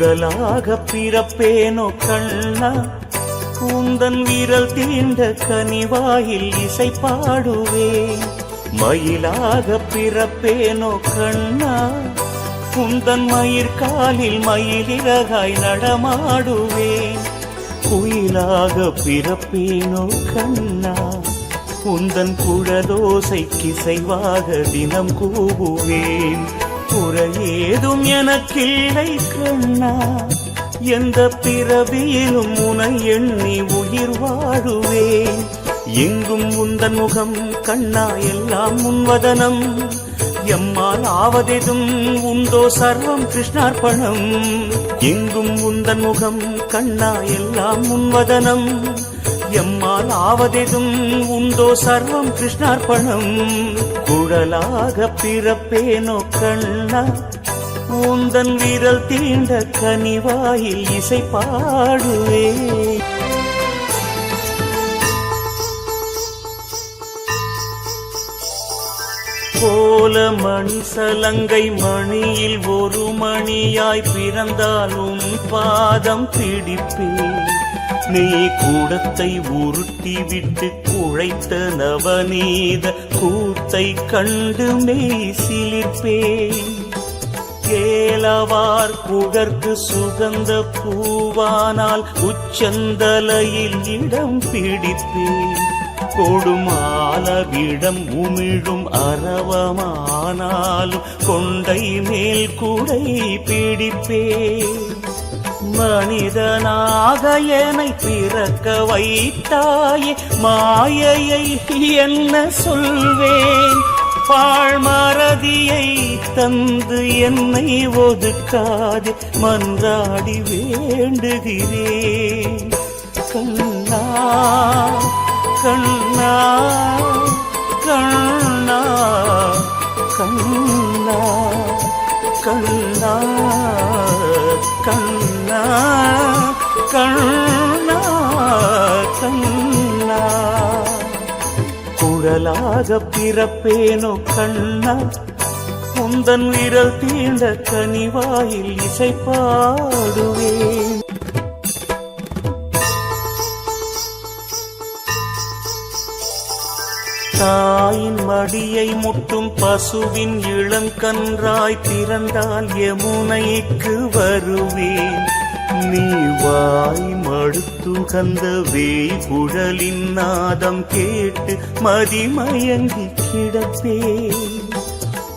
குடலாக பிறப்பேனோ கண்ணா? உந்தன் வீரல் தீண்ட கனிவாயில் இசை பாடுவேன் மயிலாக பிறப்பேனோ கண்ணா? உந்தன் மயிர்காலில் மயிலிறகாய் நடமாடுவேன் குயிலாக பிறப்பேனோ கண்ணா? உந்தன் குழலோசை கிசைவாக தினம் கூவுவேன். குறை ஏதும் எனக்கில்லை கண்ணா. எந்த பிறவியிலும் உனை எண்ணி உயிர் வாழுவேன். எங்கும் உந்தன் முகம் கண்ணா எல்லாம் முன்வதனம் எம்மால் ஆவதெதும் உண்டோ சர்வம் கிருஷ்ணார்ப்பணம். எங்கும் உந்தன் முகம் கண்ணா எல்லாம் முன்வதனம் எம்மால் ஆவதெதும் உண்டோ சர்வம் கிருஷ்ணார்ப்பணம்? குழலாக பிறப்பேனோ கண்ணா உந்தன் வீரல் தீண்ட கனிவாயில் இசை பாடுவே. போல மணி சலங்கை மணியில் ஒரு மணியாய் பிறந்தாலும் பாதம் பிடிப்பேன். நீ கூடத்தை உருட்டி விட்டு குழைத்த நவநீத கூத்தை கண்டு மெய் சிலிர்ப்பேன் கேளவார் புகர்க்கு சுகந்த பூவானால் உச்சந்தலையில் இடம் பிடிப்பேன். கொடுமாலவிடம் உமிழும் அரவமானாலும் கொண்டை மேல் குடை பிடிப்பேன். மனிதனாக என்னை பிறக்க வைத்தாயே மாயையை என்ன சொல்வேன்? பாழ்மறதியை தந்து என்னை ஒதுக்காது மன்றாடி வேண்டுகிறேன். கண்ணா கண்ணா கண்ணா கண்ணா கண்ணா கண்ணா. கண்ணா கண்ணா. குழலாக பிறப்பேனோ கண்ணா. உந்தன் விரல் தீண்ட கனிவாயில் இசை பாடுவேன் தாயின் மடியை முட்டும் பசுவின் இளங்கன்றாய் பிறந்தால் யமுனைக்கு வருவேன். நீ வாய் மடுத்துகந்த வேய் குழலின் நாதம் கேட்டு மதிமயங்கி கிடப்பே.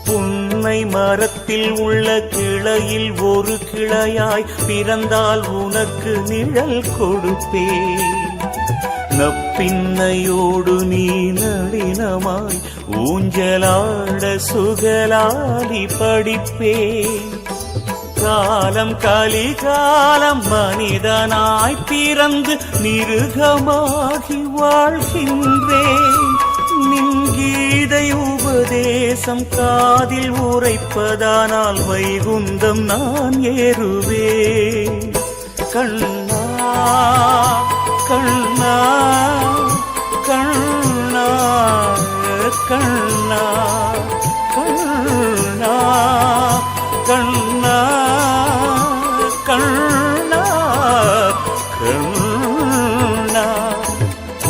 உன்னை மரத்தில் உள்ள கிளையில் ஒரு கிளையாய் பிறந்தால் உனக்கு நிழல் கொடுப்பே. நப்பின்னையோடு நீ நளினமாய் ஊஞ்சலாட சுகலாலி படிப்பே. காலம் கலிகாலம் மனிதனாய் பிறந்து மிருகமாகி வாழ்கின்றேன். நின்கீதை உபதேசம் காதில் உரைப்பதானால் வைகுந்தம் நான் ஏறுவேன். கண்ணா கண்ணா கண்ணா கண்ணா.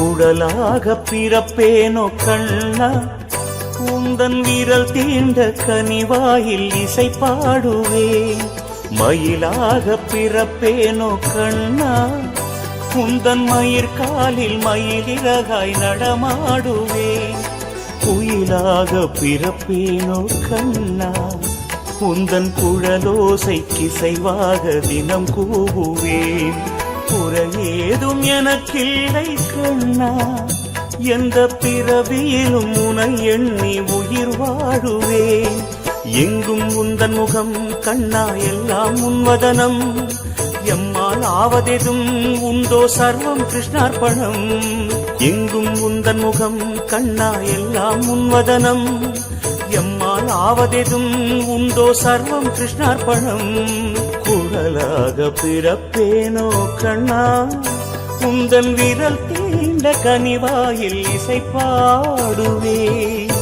குடலாக பிறப்பேனோ கண்ணா? உந்தன் விரல் தீண்ட கனிவாயில் இசை பாடுவேன். மயிலாக பிறப்பேனோ கண்ணா? குந்தன் மயிர் காலில் மயிலிறகாய் நடமாடுவேன். குயிலாக பிறப்பேனோ கண்ணா? உந்தன் குழலோசை கிசைவாக தினம் கூவுவேன். குறையேதும் எனக்கில்லை கண்ணா. எந்த பிறவியிலும் உனை எண்ணி உயிர் வாழுவேன். எங்கும் உந்தன் முகம் கண்ணா எல்லாம் உன்வதனம். எம்மால் ஆவதெதும் உண்டோ சர்வம் கிருஷ்ணார்ப்பணம். எங்கும் உந்தன் முகம் கண்ணா எல்லாம் உன்வதனம். எம்மால் ஆவதெதும் உண்டோ சர்வம் கிருஷ்ணார்ப்பணம். குழலாக பிறப்பேனோ கண்ணா? உந்தன் விரல் தீண்ட கனிவாயில் இசை பாடுவேன்